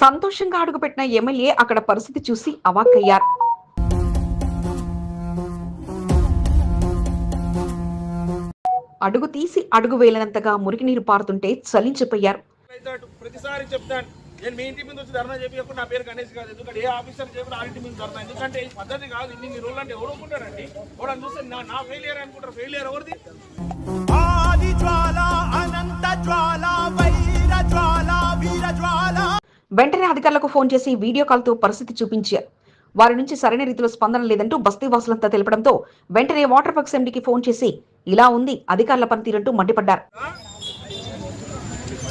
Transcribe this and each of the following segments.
సంతోషంగా అడుగుపెట్టిన ఎమ్మెల్యే అక్కడ పరిస్థితి చూసి అవాక్కయ్యారు. అడుగు తీసి అడుగు వేలనంతగా మురికి నీరు పారుతుంటే చలించిపోయారు. ప్రతిసారి చెప్తాను నేను మీ ఇంటి మీద వచ్చి ధర్నా చెప్పకుండా నా పేరు గణేష్ కాదు ఎందుకంటే ఏ ఆఫీసర్ చెప్పిన ఆ ఇంటి మీద ధర్నా ఎందుకంటే ఈ పద్ధతి కాదు ఇన్ని రోజులు అంటే ఎవడుకుంటారండి ఎవడని చూస్తే నా నా ఫెయిలియర్ అనుకుంటారు ఫెయిలియర్ ఎవరిది? ఆది జ్వాల అనంత జ్వాల వైర జ్వాల వీర జ్వాల. వెంటనే అధికారులకు ఫోన్ చేసి వీడియో కాల్తో పరిస్థితి చూపించారు వారి నుంచి సరైన రీతిలో స్పందన లేదంటూ బస్తీ వాసులంతా తెలపడంతో వెంటనే వాటర్ వర్క్స్ ఎండీకి ఫోన్ చేసి ఇలా ఉంది అధికారుల పనితీరంటూ మండిపడ్డారు.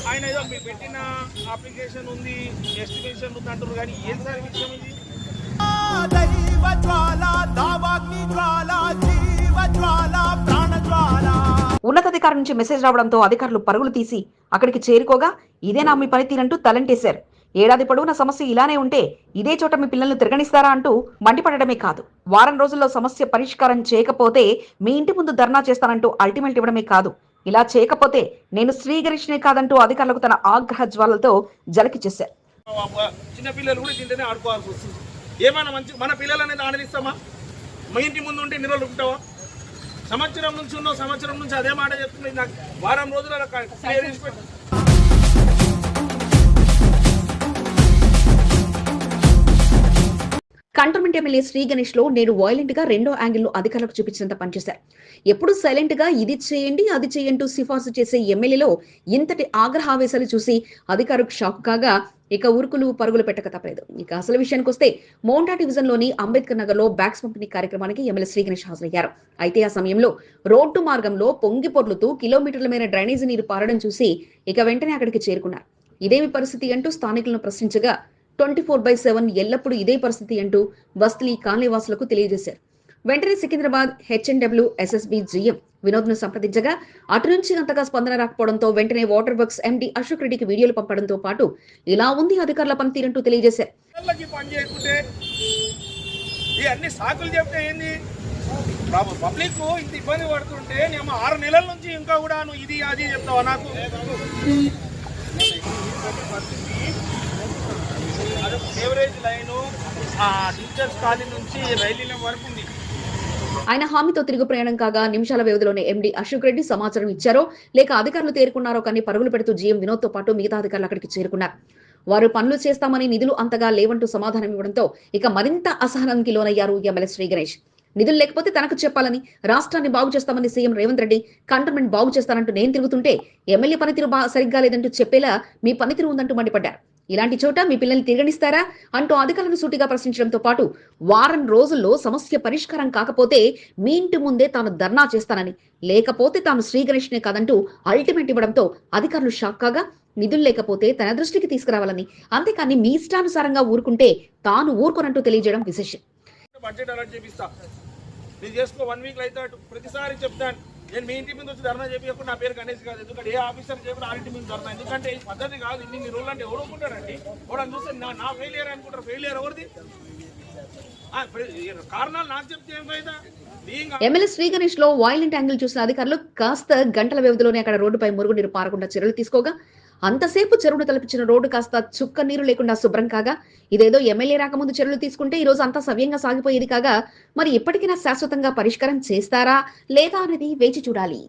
ఆయన ఏదో మీరు పెట్టిన అప్లికేషన్ ఉంది ఎస్టిమేషన్ ఉంది అంటారు కానీ ఏం సార్ విషయం ఇది? దైవ జ్వాల దావాగ్ని జ్వాల జీవ జ్వాల ప్రాణ జ్వాల ఉన్నతాధికారి నుంచి మెసేజ్ రావడంతో అధికారులు పరుగులు తీసి అక్కడికి చేరుకోగా ఇదేనా మీ పనితీరంటూ తలంటేశారు. ఏడాది పొడవునా సమస్య ఇలానే ఉంటే ఇదే చోట మీ పిల్లల్ని తిరగనిస్తారా అంటూ మండిపడడమే కాదు. వారం రోజుల్లో సమస్య పరిష్కారం చేయకపోతే మీ ఇంటి ముందు ధర్నా చేస్తానంటూ అల్టిమేట్ ఇవ్వడమే కాదు. ఇలా చేయకపోతే నేను శ్రీగరిష్నే కాదంటూ అధికారులకు తన ఆగ్రహ జ్వాలతో జలకి చేశారు చిన్న పిల్లలు కూడా దీంట్లోనే ఆడుకోవాల్సి వస్తుంది. ఏమైనా మంచి మన పిల్లలు అనేది ఆడనిస్తామా మా ఇంటి ముందు ఉంటే నిరోలు ఉంటావా? సంవత్సరం నుంచి ఉన్నావు సంవత్సరం నుంచి అదే మాట చెప్తుంది నాకు. వారం రోజుల కంటోన్మెంట్ ఎమ్మెల్యే శ్రీ గణేష్లో నేను వైలెంట్గా రెండో యాంగిల్లో అధికారులకు చూపించినంత పనిచేశారు ఎప్పుడు సైలెంట్గా ఇది చేయండి అది చేయంటూ సిఫార్సు చేసే ఎమ్మెల్యేలో ఇంతటి ఆగ్రహావేశాలు చూసి అధికారులకు షాక్ కాగా ఇక ఉరుకులు పరుగులు పెట్టక తప్పలేదు. ఇక అసలు విషయానికి వస్తే మోండా డివిజన్లోని అంబేద్కర్ నగర్లో బ్యాగ్స్ పంపిణీ కార్యక్రమానికి ఎమ్మెల్యే శ్రీ గణేష్ హాజరయ్యారు. అయితే ఆ సమయంలో రోడ్డు మార్గంలో పొంగి పొర్లుతూ కిలోమీటర్ల మేర డ్రైనేజీ నీరు పారడం చూసి ఇక వెంటనే అక్కడికి చేరుకున్నారు. ఇదేమి పరిస్థితి అంటూ స్థానికులను ప్రశ్నించగా ట్వంటీ ఫోర్ బై సెవెన్ ఎల్లప్పుడూ ఇదే పరిస్థితి అంటూ బస్తీ కాలనీవాసులకు తెలియజేశారు. వెంటనే సికింద్రాబాద్ హెచ్ఎన్డబ్ల్యూ ఎస్ఎస్బి జిఎం వినోద్ను సంప్రదించగా అటు నుంచి అంతగా స్పందన రాకపోవడంతో వెంటనే వాటర్ వర్క్స్ ఎండి అశోక్ రెడ్డికి వీడియోలు పంపడంతో పాటు ఇలా ఉంది అధికారుల పనితీరంటూ తెలియజేశారు. పని ఈ అన్ని సాకులు చెప్తే ఏంది? బాబు పబ్లిక్ ఇంత ఇబ్బంది పడుతుంటే నేను ఆరు నెలల నుంచి ఇంకా కూడా నువ్వు ఇది అది చెప్తావా నాకు? టీచర్స్ నుంచి వరకు ఉంది. ఆయన హామీతో తిరుగు ప్రయాణం కాగా నిమిషాల వ్యవధిలోనే ఎండి అశోక్ రెడ్డి సమాచారం ఇచ్చారో లేక అధికారులు తేరుకున్నారో కానీ పరుగులు పెడుతూ జీఎం వినోద్తో పాటు మిగతా అధికారులు అక్కడికి చేరుకున్నారు. వారు పనులు చేస్తామని నిధులు అంతగా లేవంటూ సమాధానం ఇవ్వడంతో ఇక మరింత అసహనానికి లోనయ్యారు ఎమ్మెల్యే శ్రీ గణేష్. నిధులు లేకపోతే తనకు చెప్పాలని రాష్ట్రాన్ని బాగు చేస్తామని సీఎం రేవంత్ రెడ్డి కంటోన్మెంట్ బాగు చేస్తానంటూ నేను తిరుగుతుంటే ఎమ్మెల్యే పనితీరు బా సరిగ్గా లేదంటూ చెప్పేలా మీ పనితీరు ఉందంటూ మండిపడ్డారు. ఇలాంటి చోట మీ పిల్లల్ని తిరగనిస్తారా అంటూ అధికారులను సూటిగా ప్రశ్నించడంతో పాటు వారం రోజుల్లో సమస్య పరిష్కారం కాకపోతే మీ ఇంటి ముందే తాను ధర్నా చేస్తానని లేకపోతే తాను శ్రీ గణేష్నే కాదంటూ అల్టిమేట్ ఇవ్వడంతో అధికారులు షాక్ కాగా నిధులు లేకపోతే తన దృష్టికి తీసుకురావాలని అంతేకాని మీ ఇష్టానుసారంగా ఊరుకుంటే తాను ఊరుకోనంటూ తెలియజేయడం విశేషం. బడ్జెట్ చేపిస్తా. నేను చేసుకో వన్ వీక్ అయితే ప్రతిసారి చెప్తాను. నేను మీ ఇంటి మీద వచ్చి ధర్నా చెప్పకుండా నా పేరు గణేష్ కాదు. ఎందుకంటే ఏ ఆఫీసర్ చెప్పిన ఆ ఇంటి మీద ధర్నా? ఎందుకంటే ఈ పద్ధతి కాదు. ఇన్ని రోజులు అంటే ఎవడుకుంటారండి ఎవడని చూస్తే నా నా ఫెయిలియర్ అనుకుంటారు. ఫెయిలియర్ ఎవరిది? కారణాలు నాకు చెప్తే ఏం ఫైదా ఎమ్మెల్యే శ్రీగణేష్లో వైలెంట్ యాంగిల్ చూసిన అధికారులు కాస్త గంటల వ్యవధిలోనే అక్కడ రోడ్డుపై మురుగునీరు పారకుండా చర్యలు తీసుకోగా అంతసేపు చెరువును తలపించిన రోడ్డు కాస్త చుక్క నీరు లేకుండా శుభ్రం కాగా ఇదేదో ఎమ్మెల్యే రాకముందు చర్యలు తీసుకుంటే ఈ రోజు అంతా సవ్యంగా సాగిపోయేది కాగా మరి ఇప్పటికైనా శాశ్వతంగా పరిష్కారం చేస్తారా లేదా అనేది వేచి చూడాలి.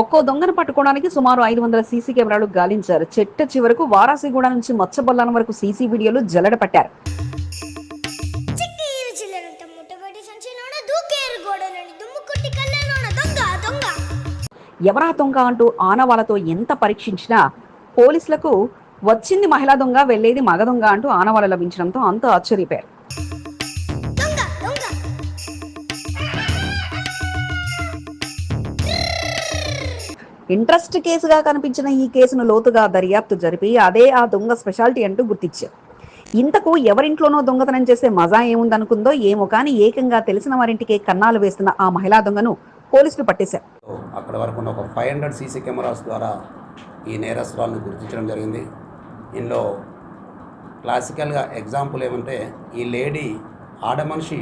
ఒక్కో దొంగను పట్టుకోవడానికి సుమారు ఐదు వందల సీసీ కెమెరాలు గాలించారు. చెట్ట చివరకు వారాసిగూడ నుంచి మచ్చబొల్లాన వరకు సీసీ వీడియోలు జల్లడ పట్టారు. ఎవరా దొంగ అంటూ ఆనవాళ్ళతో ఎంత పరీక్షించినా పోలీసులకు వచ్చింది మహిళా దొంగ వెళ్ళేది మగ దొంగ అంటూ ఆనవాళ్ళ లభించడంతో అంత ఆశ్చర్యపోయారు. ఇంట్రెస్ట్ కేసుగా కనిపించిన ఈ కేసును లోతుగా దర్యాప్తు జరిపి అదే ఆ దొంగ స్పెషాలిటీ అంటూ గుర్తించారు. ఇంతకు ఎవరింట్లోనో దొంగతనం చేసే మజా ఏముందనుకుందో ఏమో కానీ ఏకంగా తెలిసిన వారింటికే కన్నాలు వేస్తున్న ఆ మహిళా దొంగను పోలీసులు పట్టేశారు. అక్కడ వరకు ఉన్న ఒక ఫైవ్ హండ్రెడ్ సీసీ కెమెరాస్ ద్వారా ఈ నేరస్తురాలను గుర్తించడం జరిగింది. ఇందులో క్లాసికల్గా ఎగ్జాంపుల్ ఏమంటే ఈ లేడీ ఆడ మనిషి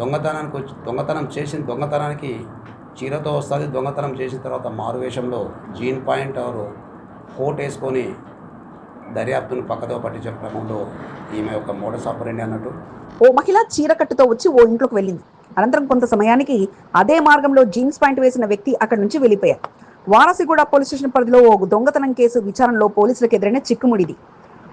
దొంగతనానికి వచ్చి దొంగతనం చేసిన దొంగతనానికి చీరతో వస్తుంది దొంగతనం చేసిన తర్వాత మారువేషంలో జీన్ పాయింట్ ఆరు కోట్ వేసుకొని దర్యాప్తును పక్కదో పట్టించే క్రమంలో ఈమె యొక్క మోడస్ ఆపరండి అన్నట్టు. ఓ మహిళ చీరకట్టుతో వచ్చి ఓ ఇంట్లోకి వెళ్ళింది. అనంతరం కొంత సమయానికి అదే మార్గంలో జీన్స్ ప్యాంట్ వేసిన వ్యక్తి అక్కడి నుంచి వెళ్ళిపోయారు వారసిగూడ పోలీస్ స్టేషన్ పరిధిలో ఓ దొంగతనం కేసు విచారణలో పోలీసులకు ఎదురైన చిక్కుముడిది.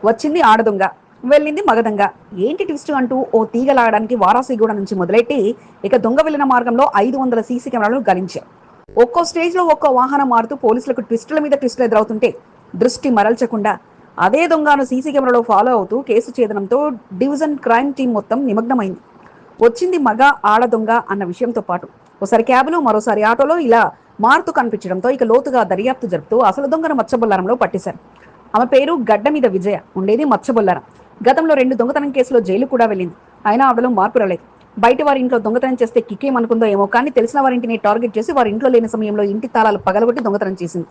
వచ్చింది ఆడదొంగ వెళ్ళింది మగదొంగ ఏంటి ట్విస్ట్ అంటూ ఓ తీగలాగడానికి వారాసిగూడ నుంచి మొదలెట్టి ఇక దొంగ వెళ్ళిన మార్గంలో ఐదు వందల సీసీ కెమెరాలు గలించారు ఒక్కో స్టేజ్లో ఒక్కో వాహనం మారుతూ పోలీసులకు ట్విస్టుల మీద ట్విస్టులు ఎదురవుతుంటే దృష్టి మరల్చకుండా అదే దొంగను సీసీ కెమెరాలో ఫాలో అవుతూ కేసు ఛేదనంతో డివిజన్ క్రైమ్ టీం మొత్తం నిమగ్నమైంది. వచ్చింది మగ ఆడ దొంగ అన్న విషయంతో పాటు. ఒకసారి క్యాబ్లో మరోసారి ఆటోలో ఇలా మారుతూ కనిపించడంతో ఇక లోతుగా దర్యాప్తు జరుపుతూ అసలు దొంగను మచ్చబొల్లారంలో పట్టేశారు. ఆమె పేరు గడ్డ మీద విజయ ఉండేది మచ్చబొల్లారం. గతంలో రెండు దొంగతనం కేసులో జైలు కూడా వెళ్ళింది. అయినా ఆవిడలో మార్పు రాలేదు. బయట వారి ఇంట్లో దొంగతనం చేస్తే కిక్కేమనుకుందో ఏమో కానీ తెలిసిన వారి ఇంటిని టార్గెట్ చేసి వారి ఇంట్లో లేని సమయంలో ఇంటి తాళాలు పగలగొట్టి దొంగతనం చేసింది.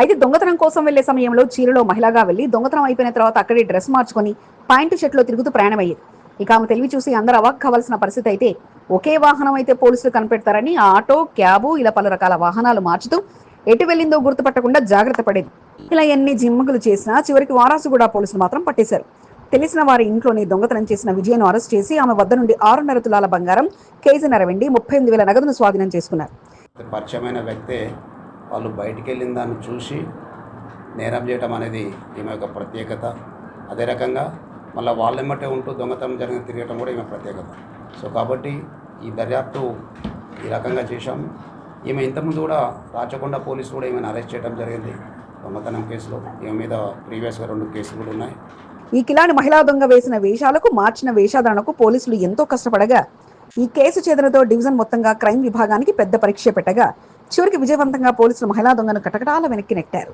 అయితే దొంగతనం కోసం వెళ్ళే సమయంలో చీరలో మహిళగా వెళ్ళి దొంగతనం అయిపోయిన తర్వాత అక్కడే డ్రెస్ మార్చుకొని పాయింట్ షర్ట్లో తిరుగుతూ ప్రయాణమయ్యేది. ఇక ఆమె తెలివి చూసి అందరూ అవాక్ కావాల్సిన పరిస్థితి అయితే ఒకే వాహనం అయితే పోలీసులు కనిపెడతారని ఆటో క్యాబు ఇలా పలు రకాల వాహనాలు మార్చుతూ ఎటు వెళ్ళిందో గుర్తుపట్టకుండా జాగ్రత్త పడేది. ఇలా ఎన్ని జిమ్మకులు చేసినా చివరికి వారాసుగూడ పోలీసులు మాత్రం పట్టేశారు. తెలిసిన వారి ఇంట్లోని దొంగతనం చేసిన విజయను అరెస్ట్ చేసి ఆమె వద్ద నుండి ఆరున్నర తులాల బంగారం కేజీన్నర వెండి ముప్పై ఎనిమిది వేల నగదును స్వాధీనం చేసుకున్నారు. పరిచయమైన వ్యక్తే వాళ్ళు బయటికి వెళ్ళిన దాన్ని చూసి నేరం చేయటం అనేది ఈమె యొక్క ప్రత్యేకత. అదే రకంగా మళ్ళీ వాళ్ళెమ్మటే ఉంటూ దొంగతనం జరిగిన తిరగటం కూడా ఈమె ప్రత్యేకత. సో కాబట్టి ఈ దర్యాప్తు ఈ రకంగా చేశాము. ఈమె ఇంతకుముందు కూడా రాచకొండ పోలీసులు కూడా ఈమెను అరెస్ట్ చేయడం జరిగింది. దొంగతనం కేసులో ఈమె మీద ప్రీవియస్గా రెండు కేసులు కూడా ఉన్నాయి. ఈ కిలాని మహిళా దొంగ వేసిన వేషాలకు మార్చిన వేషాధారణకు పోలీసులు ఎంతో కష్టపడగా ఈ కేసు ఛేదనతో డివిజన్ మొత్తంగా క్రైమ్ విభాగానికి పెద్ద పరీక్ష పెట్టగా చివరికి విజయవంతంగా పోలీసులు మహిళా దొంగను కటకటాల వెనక్కి నెట్టారు.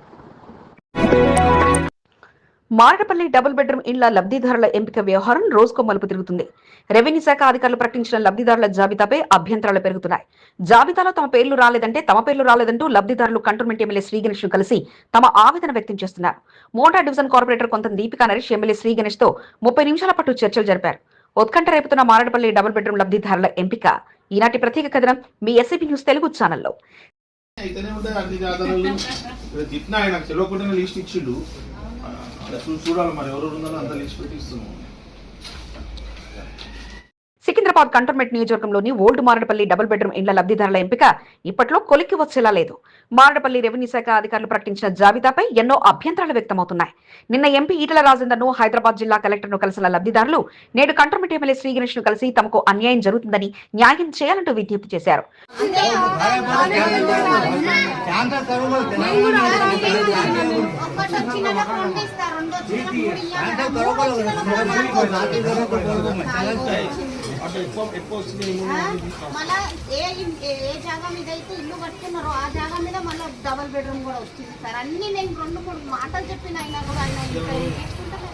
మారడపల్లి డబుల్ బెడ్రూమ్ ఇళ్ళ లబ్ధిదారుల ఎంపిక వ్యవహారం రోజుకో మలుపు తిరుగుతుంది. రెవెన్యూ శాఖ అధికారులు ప్రకటించిన లబ్ధిదారుల జాబితాపై అభ్యంతరాలు పెరుగుతున్నాయి. జాబితాలో తమ పేర్లు రాలేదంటే తమ పేర్లు రాలేదంటూ లబ్ధిదారులు కంటోన్మెంట్ ఎమ్మెల్యే శ్రీ గణేష్ను కలిసి తమ ఆవేదన వ్యక్తం చేస్తున్నారు. మోటా డివిజన్ కార్పొరేటర్ కొంత దీపికా నరేష్ ఎమ్మెల్యే శ్రీ గణేష్తో ముప్పై నిమిషాల పాటు చర్చలు జరిపారు. ఉత్కంఠ రేపుతున్న మారడపల్లి డబుల్ బెడ్రూమ్ లబ్ధిదారుల ఎంపిక. ఈనాటి ప్రత్యేక కథనం మీ ఎస్ఐపి న్యూస్ తెలుగు ఛానల్లో. అయితేనే ఉంటాయి అన్ని ఆయన లిస్ట్ ఇచ్చిండు. చూడాలి మరి ఎవరు ఉన్నారో అంత లిస్ట్ పెట్టి ఇస్తున్నాం సికింద్రాబాద్ కంటోన్మెంట్ నియోజకవర్గంలోని ఓల్డ్ మారడపల్లి డబుల్ బెడ్రూమ్ ఇండ్ల లబ్ధిదారుల ఎంపిక ఇప్పట్లో కొలిక్కి వచ్చేలా లేదు. మారడపల్లి రెవెన్యూ శాఖ అధికారులు ప్రకటించిన జాబితాపై ఎన్నో అభ్యంతరాలు వ్యక్తమవుతున్నాయి. నిన్న ఎంపీ ఈటల రాజేందర్ను హైదరాబాద్ జిల్లా కలెక్టర్ను కలిసిన లబ్ధిదారులు నేడు కంటోన్మెంట్ ఎమ్మెల్యే శ్రీ గణేష్ను కలిసి తమకు అన్యాయం జరుగుతుందని న్యాయం చేయాలంటూ విజ్ఞప్తి చేశారు. మళ్ళా ఏ ఏ జాగా మీద అయితే ఇల్లు కట్టుకున్నారో ఆ జాగా మీద మళ్ళీ డబల్ బెడ్రూమ్ కూడా వచ్చింది సార్. అన్ని నేను రెండు మూడు మాటలు చెప్పిన అయినా కూడా ఆయన చేసుకుంటారు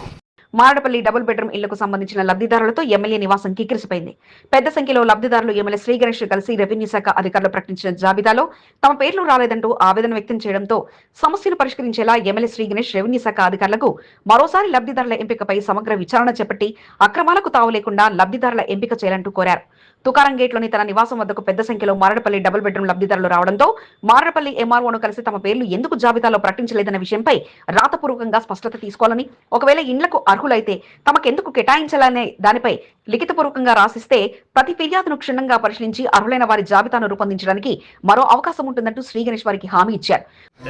మారడపల్లి డబుల్ బెడ్రూమ్ ఇళ్ళకు సంబంధించిన లబ్ధిదారులతో ఎమ్మెల్యే నివాసం కిక్కిరిసిపోయింది పెద్ద సంఖ్యలో లబ్ధిదారులు ఎమ్మెల్యే శ్రీ గణేష్ కలిసి రెవెన్యూ శాఖ అధికారులు ప్రకటించిన జాబితాలో తమ పేర్లు రాలేదంటూ ఆవేదన వ్యక్తం చేయడంతో సమస్యలు పరిష్కరించేలా ఎమ్మెల్యే శ్రీ గణేష్ రెవెన్యూ శాఖ అధికారులకు మరోసారి లబ్ధిదారుల ఎంపికపై సమగ్ర విచారణ చేపట్టి అక్రమాలకు తావు లేకుండా లబ్ధిదారుల ఎంపిక చేయాలంటూ కోరారు. తుకారం గేట్లోని తన నివాసం వద్దకు పెద్ద సంఖ్యలో మారడపల్లి డబుల్ బెడ్రూమ్ లబ్ధిదారులు రావడంతో మారడపల్లి ఎంఆర్ఓను కలిసి తమ పేర్లు ఎందుకు జాబితాలో ప్రకటించలేదన్న విషయంపై రాతపూర్వకంగా స్పష్టత తీసుకోవాలని ఒకవేళ ఇండ్లకు అర్హులైతే తమకెందుకు కేటాయించాలనే దానిపై లిఖితపూర్వకంగా రాసిస్తే ప్రతి ఫిర్యాదును క్షుణ్ణంగా పరిశీలించి అర్హులైన వారి జాబితాను రూపొందించడానికి మరో అవకాశం ఉంటుందంటూ శ్రీ గణేష్ వారికి హామీ ఇచ్చారు.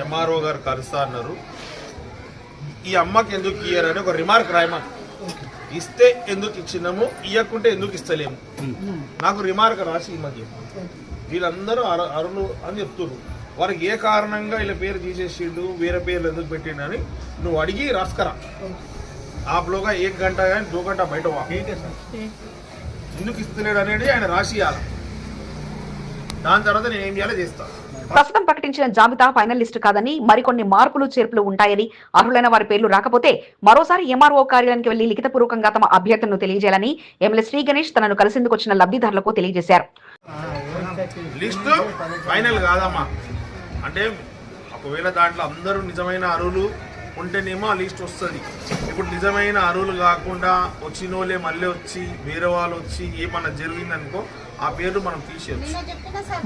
ఎంఆర్ఓ గారు కలుస్తా అన్నారు. ఈ అమ్మకి ఎందుకు ఇయ్యారని ఒక రిమార్క్ రాయమని ఇస్తే ఎందుకు ఇచ్చినాము? ఇవ్వకుంటే ఎందుకు ఇస్తలేము? నాకు రిమార్క్ రాసి ఈ మధ్య. వీళ్ళందరూ అర అరులు అని చెప్తున్నారు వారికి ఏ కారణంగా వీళ్ళ పేరు తీసేసిండు? వేరే పేర్లు ఎందుకు పెట్టిండు అని నువ్వు అడిగి రాసుకరా. ఆప్లోగా ఏక గంట కానీ దో గంట బయట వా. ఎందుకు ఇస్తలేడు అనేది ఆయన రాసి ఇవ్వాలి దాని తర్వాత నేను ఏం చేయాలో చేస్తాను ప్రస్తుతం ప్రకటించిన జాబితా ఫైనల్ లిస్టు కాదని మరికొన్ని మార్పులు చేర్పులు ఉంటాయని అర్హులైన వారి పేర్లు రాకపోతే మరోసారి ఎంఆర్ఓ కార్యాలయానికి వెళ్ళి లిఖితపూర్వకంగా తమ అభ్యర్థనను తెలియజేయాలని ఎమ్మెల్యే శ్రీ గణేష్ తనను కలిసేందుకు వచ్చిన లబ్ధిదారులకు తెలియజేశారు. లిస్టు ఫైనల్ కాదమ్మా. అంటే ఒకవేళ దాంట్లో అందరూ నిజమైన అరువులు ఉంటేనేమో ఆ లిస్ట్ వస్తుంది. ఇప్పుడు నిజమైన అరువులు కాకుండా వచ్చినోళ్ళే మళ్ళీ వచ్చి వేరే వాళ్ళు వచ్చి ఏమన్నా జరిగిందనుకో ఆ పేర్లు మనం తీసేయచ్చు.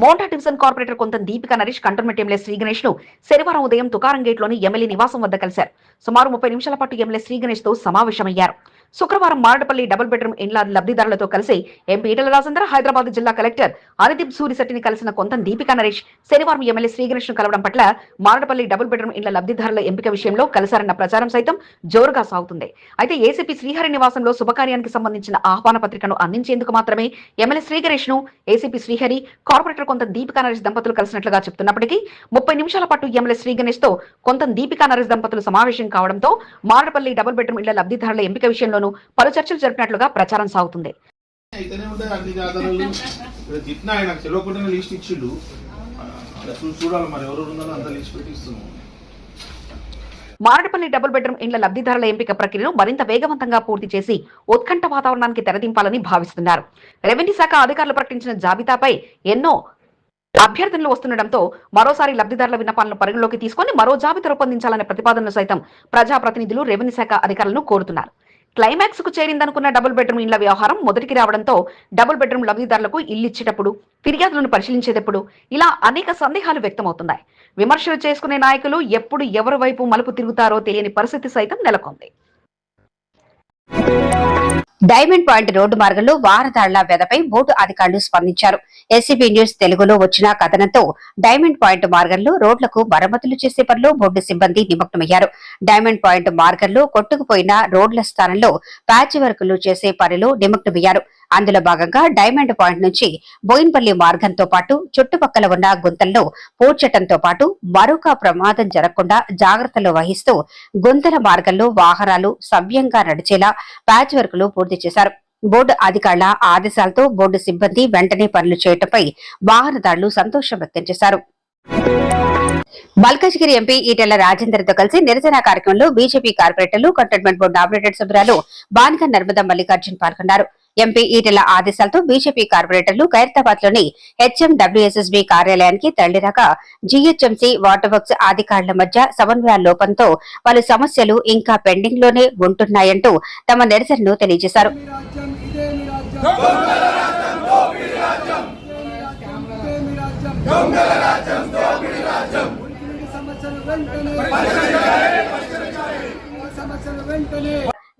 Monda division corporator Kontham Deepika Naresh cantonment MLA Shri గణేష్ను శనివారం ఉదయం తుకారం గేట్లోని ఎమ్మెల్యే నివాసం వద్ద కలిశారు. సుమారు ముప్పై నిమిషాల పాటు ఎమ్మెల్యే శ్రీ గణేష్తో సమావేశమయ్యారు. శుక్రవారం మారడపల్లి డబుల్ బెడ్రూమ్ ఇండ్ల లబ్ధిదారులతో కలిసి ఎంపీ ఈటల రాజేందర్ హైదరాబాద్ జిల్లా కలెక్టర్ అనిదీప్ సూరిశెట్టిని కలిసిన కొంత దీపిక నరేష్ శనివారం ఎమ్మెల్యే శ్రీ గణేష్ను కలవడం పట్ల మారడపల్లి డబుల్ బెడ్రూమ్ ఇండ్ల లబ్ధిదారుల ఎంపిక విషయంలో కలిసారన్న ప్రచారం సైతం జోరుగా సాగుతుంది. అయితే ఏసీపీ శ్రీహరి నివాసంలో శుభకార్యానికి సంబంధించిన ఆహ్వాన పత్రికను అందించేందుకు మాత్రమే ఎమ్మెల్యే శ్రీ ను ఏసీపీ శ్రీహరి కార్పొరేటర్ కొంత దీపికా నరేష్ దంపతులు కలిసినట్లుగా చెప్తున్నప్పటికీ ముప్పై నిమిషాల పాటు ఎమ్మెల్యే శ్రీగణేష్తో కొంత దీపికా నరేష్ దంపతులు సమావేశం కావడంతో మారడపల్లి డబుల్ బెడ్రూమ్ ఇళ్ళ లబ్ధిదారుల ఎంపిక విషయంలో విషయంలోనూ పలు చర్చలు జరిపినట్లుగా ప్రచారం సాగుతుంది. మారడపల్లి డబుల్ బెడ్రూమ్ ఇండ్ల లబ్ధిదారుల ఎంపిక ప్రక్రియను మరింత వేగవంతంగా పూర్తి చేసి ఉత్కంఠ వాతావరణానికి తెరదింపాలని భావిస్తున్నారు. రెవెన్యూ శాఖ అధికారులు ప్రకటించిన జాబితాపై ఎన్నో అభ్యర్థనలు వస్తుండటంతో మరోసారి లబ్ధిదారుల విన్నపాలను పరిగణలోకి తీసుకొని మరో జాబితా రూపొందించాలనే ప్రతిపాదనలు సైతం ప్రజాప్రతినిధులు రెవెన్యూ శాఖ అధికారులను కోరుతున్నారు. క్లైమాక్స్కు చేరిందనుకున్న డబుల్ బెడ్రూమ్ ఇళ్ళ వ్యవహారం మొదటికి రావడంతో డబుల్ బెడ్రూమ్ లబ్ధిదారులకు ఇల్లు ఇచ్చేటప్పుడు ఫిర్యాదులను పరిశీలించేటప్పుడు ఇలా అనేక సందేహాలు వ్యక్తమవుతున్నాయి. విమర్శలు చేసుకునే నాయకులు ఎప్పుడు ఎవరి వైపు మలుపు తిరుగుతారో తెలియని పరిస్థితి సైతం నెలకొంది. డైమండ్ పాయింట్ రోడ్డు మార్గంలో వాహనదారుల వ్యధపై బోర్డు అధికారులు స్పందించారు. ఎస్సీబీ న్యూస్ తెలుగులో వచ్చిన కథనంతో డైమండ్ పాయింట్ మార్గంలో రోడ్లకు మరమ్మతులు చేసే పనిలో బోర్డు సిబ్బంది నిమగ్నమయ్యారు. డైమండ్ పాయింట్ మార్గంలో కొట్టుకుపోయిన రోడ్ల స్థానంలో ప్యాచ్ వర్కులు చేసే పనిలో నిమగ్నమయ్యారు. అందులో భాగంగా డైమండ్ పాయింట్ నుంచి బోయిన్పల్లి మార్గంతో పాటు చుట్టుపక్కల ఉన్న గుంతల్లో పూడ్చటంతో పాటు మరొక ప్రమాదం జరగకుండా జాగ్రత్తలు వహిస్తూ గుంతల మార్గంలో వాహనాలు సవ్యంగా నడిచేలా ప్యాచ్ వర్కులు పూర్తి చేశారు. బోర్డు అధికారుల ఆదేశాలతో బోర్డు సిబ్బంది వెంటనే పనులు చేయటంపై వాహనదారులు సంతోషం వ్యక్తం చేశారు. మల్కజ్గిరి ఎంపీ ఈటెల రాజేందర్తో కలిసి నిరసన కార్యక్రమంలో బీజేపీ కార్పొరేటర్లు కంటోన్మెంట్ బోర్డు నామినేటెడ్ సభ్యురాలు బానిక నర్మదా మల్లికార్జున్ పాల్గొన్నారు. ఎంపీ ఈటెల ఆదేశాలతో బీజేపీ కార్పొరేటర్లు ఖైరతాబాద్లోని హెచ్ఎండబ్ల్యూఎస్ఎస్బీ కార్యాలయానికి తరలిరాక జీహెచ్ఎంసీ వాటర్ వర్క్స్ అధికారుల మధ్య సమన్వయ లోపంతో పలు సమస్యలు ఇంకా పెండింగ్లోనే ఉంటున్నాయంటూ తమ నిరసనను తెలియజేశారు.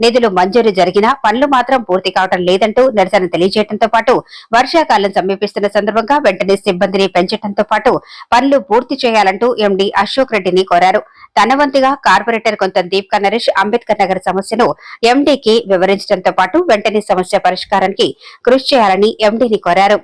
నిధులు మంజూరు జరిగినా పనులు మాత్రం పూర్తి కావడం లేదంటూ నిరసన తెలియజేయడంతో పాటు వర్షాకాలం సమీపిస్తున్న సందర్భంగా వెంటనే సిబ్బందిని పెంచడంతో పాటు పనులు పూర్తి చేయాలంటూ ఎండీ అశోక్ రెడ్డిని కోరారు. తన వంతుగా కార్పొరేటర్ కొంత దీప్కా నరేష్ అంబేద్కర్ నగర్ సమస్యను ఎండీకి వివరించడంతో పాటు వెంటనే సమస్య పరిష్కారానికి కృషి చేయాలని ఎండీని కోరారు.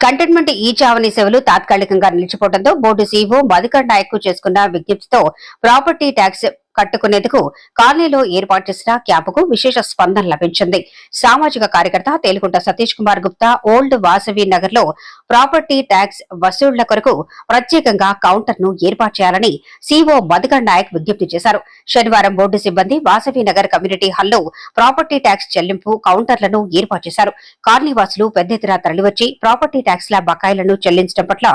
కంటైన్మెంట్ ఈ చావని సేవలు తాత్కాలికంగా నిలిచిపోవడంతో బోర్డు సీఈఓ మధుకర్ నాయక్ చేసుకున్న విజ్ఞప్తితో ప్రాపర్టీ ట్యాక్స్ కట్టుకునేందుకు కాలనీలో ఏర్పాటు చేసిన క్యాంపుకు విశేష స్పందన లభించింది. సామాజిక కార్యకర్త తేలుకుంట సతీష్ కుమార్ గుప్తా ఓల్డ్ వాసవి నగర్లో ప్రాపర్టీ ట్యాక్స్ వసూళ్ళ కొరకు ప్రత్యేకంగా కౌంటర్ను ఏర్పాటు చేయాలని సీఓ మధుకర్ నాయక్ విజ్ఞప్తి చేశారు. శనివారం బోర్డు సిబ్బంది వాసవి నగర్ కమ్యూనిటీ హాల్లో ప్రాపర్టీ ట్యాక్స్ చెల్లింపు కౌంటర్లను ఏర్పాటు చేశారు. కాలనీ వాసులు పెద్ద ఎత్తున తరలివచ్చి ప్రాపర్టీ ట్యాక్స్ ల బకాయిలను చెల్లించడం పట్ల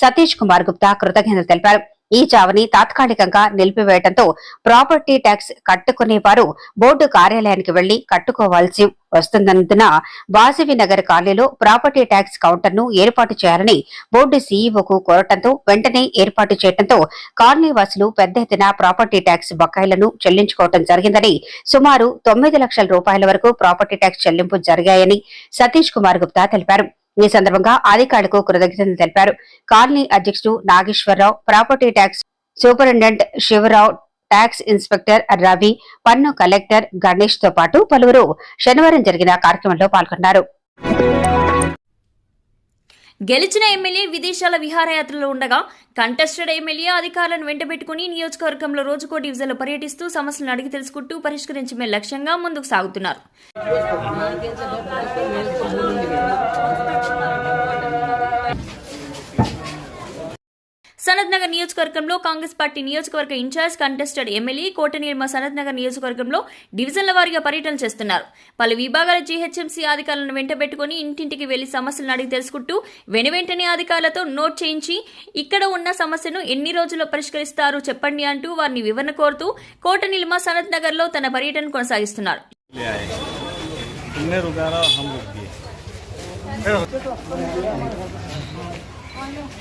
సతీష్ కుమార్ గుప్తా కృతజ్ఞతలు తెలిపారు. ఈ చావని తాత్కాలికంగా నిలిపివేయడంతో ప్రాపర్టీ ట్యాక్స్ కట్టుకునే వారు బోర్డు కార్యాలయానికి వెళ్ళి కట్టుకోవాల్సి వస్తున్నందున వాసవి నగర్ కాలనీలో ప్రాపర్టీ ట్యాక్స్ కౌంటర్ను ఏర్పాటు చేయాలని బోర్డు సీఈఓకు కోరటంతో వెంటనే ఏర్పాటు చేయడంతో కాలనీ వాసులు పెద్ద ఎత్తున ప్రాపర్టీ ట్యాక్స్ బకాయిలను చెల్లించుకోవడం జరిగిందని సుమారు తొమ్మిది లక్షల రూపాయల వరకు ప్రాపర్టీ ట్యాక్స్ చెల్లింపు జరిగాయని సతీష్ కుమార్ గుప్తా తెలిపారు. ఈ సందర్భంగా అధికారులకు కృతజ్ఞతలు తెలిపారు. కాలనీ అధ్యక్షుడు Nageswararao property tax superintendent Sivarao tax inspector Ravi పన్ను కలెక్టర్ గణేష్తో పాటు పలువురు శనివారం జరిగిన కార్యక్రమంలో పాల్గొన్నారు. గెలిచిన ఎమ్మెల్యే విదేశాల విహారయాత్రలో ఉండగా కంటెస్టెడ్ ఎమ్మెల్యే అధికారులను వెంటబెట్టుకుని నియోజకవర్గంలో రోజుకో డివిజన్లో పర్యటిస్తూ సమస్యలను అడిగి తెలుసుకుంటూ పరిష్కరించమే లక్ష్యంగా ముందుకు సాగుతున్నారు. సనత్ నగర్ నియోజకవర్గంలో కాంగ్రెస్ పార్టీ నియోజకవర్గ incharge contested MLA కోటనీర్మ Sanath Nagar నియోజకవర్గంలో డివిజన్ల వారీగా పర్యటన చేస్తున్నారు పలు విభాగాల జీహెచ్ఎంసీ అధికారులను వెంటబెట్టుకుని ఇంటింటికి వెళ్లి సమస్యలను అడిగి తెలుసుకుంటూ వెనువెంటనే అధికారులతో నోట్ చేయించి ఇక్కడ ఉన్న సమస్యను ఎన్ని రోజుల్లో పరిష్కరిస్తారు చెప్పండి అంటూ వారిని వివరణ కోరుతూ కోటనీలిమ సనత్ నగర్ లో తన పర్యటన కొనసాగిస్తున్నారు ले आए तुमने रुका रहा हम रुक गए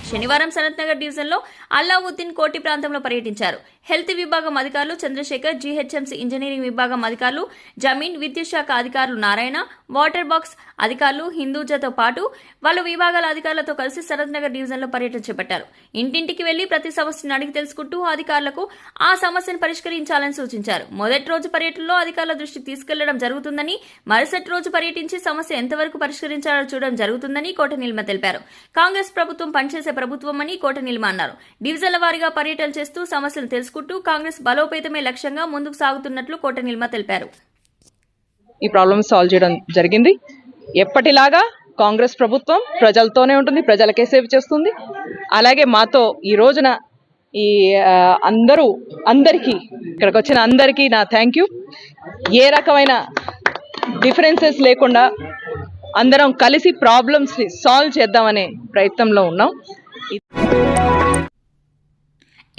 శనివారం సనత్ నగర్ డివిజన్లో అల్లావుద్దీన్ కోటి ప్రాంతంలో పర్యటించారు. హెల్త్ విభాగం అధికారులు చంద్రశేఖర్ జీహెచ్ఎంసీ ఇంజనీరింగ్ విభాగం అధికారులు జమీన్ విద్యుత్ శాఖ అధికారులు నారాయణ వాటర్ బాక్స్ అధికారులు హిందూజాతో పాటు వాళ్ళ విభాగాల అధికారులతో కలిసి సనత్ నగర్ డివిజన్లో పర్యటన చేపట్టారు. ఇంటింటికి వెళ్ళి ప్రతి సమస్యను అడిగి తెలుసుకుంటూ అధికారులకు ఆ సమస్యను పరిష్కరించాలని సూచించారు. మొదటి రోజు పర్యటనలో అధికారుల దృష్టికి తీసుకెళ్ళడం జరుగుతుందని మరుసటి రోజు పర్యటించి సమస్య ఎంతవరకు పరిష్కరించాలో చూడడం జరుగుతుందని కోట నిల్మ తెలిపారు. కాంగ్రెస్ ప్రభుత్వం పనిచేసే ప్రభుత్వమని కోట నిల్మ అన్నారు. డివిజన్ల వారీగా పర్యటన చేస్తూ సమస్యలు తెలుసుకుంటూ కాంగ్రెస్ బలోపేతమే లక్ష్యంగా ముందుకు సాగుతున్నట్లు కోట నిల్మ తెలిపారు. ఈ ప్రాబ్లమ్ సాల్వ్ చేయడం జరిగింది. ఎప్పటిలాగా కాంగ్రెస్ ప్రభుత్వం ప్రజలతోనే ఉంటుంది ప్రజలకే సేవ చేస్తుంది. అలాగే మాతో ఈ రోజున ఈ అందరూ అందరికీ ఇక్కడికి వచ్చిన అందరికీ నా థ్యాంక్ యూ ఏ రకమైన డిఫరెన్సెస్ లేకుండా అందరం కలిసి ప్రాబ్లమ్స్ని సాల్వ్ చేద్దామనే ప్రయత్నంలో ఉన్నాం.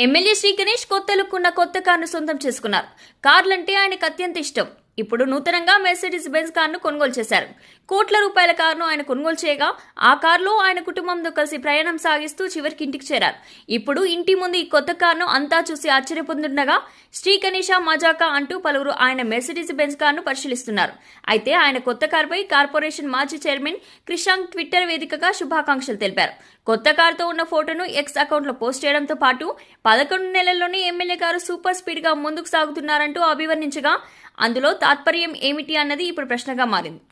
ఎమ్మెల్యే శ్రీ గణేష్ కొత్త లుక్ ఉన్న కొత్త కారును సొంతం చేసుకున్నారు. కార్లంటే ఆయనకు అత్యంత ఇష్టం. ఇప్పుడు నూతనంగా మెర్సిడీస్ బెంజ్ కార్ను కొనుగోలు చేశారు. కోట్ల రూపాయల కారును ఆయన కొనుగోలు చేయగా ఆ కారులో ఆయన కుటుంబంతో కలిసి ప్రయాణం సాగిస్తూ చివరికి ఇంటికి చేరారు. ఇప్పుడు ఇంటి ముందు ఈ కొత్త కారును అంతా చూసి ఆశ్చర్యపొందుండగా శ్రీ గణేష మజాకా అంటూ పలువురు ఆయన మెర్సిడీస్ బెంజ్ కారును పరిశీలిస్తున్నారు. అయితే ఆయన కొత్త కారుపై కార్పొరేషన్ మాజీ చైర్మన్ క్రిషాంక్ ట్విట్టర్ వేదికగా శుభాకాంక్షలు తెలిపారు. కొత్త కారుతో ఉన్న ఫోటోను ఎక్స్ అకౌంట్లో పోస్ట్ చేయడంతో పాటు పదకొండు నెలల్లోనే ఎమ్మెల్యే గారు సూపర్ స్పీడ్గా ముందుకు సాగుతున్నారంటూ అభివర్ణించగా అందులో తాత్పర్యం ఏమిటి అన్నది ఇప్పుడు ప్రశ్నగా మారింది.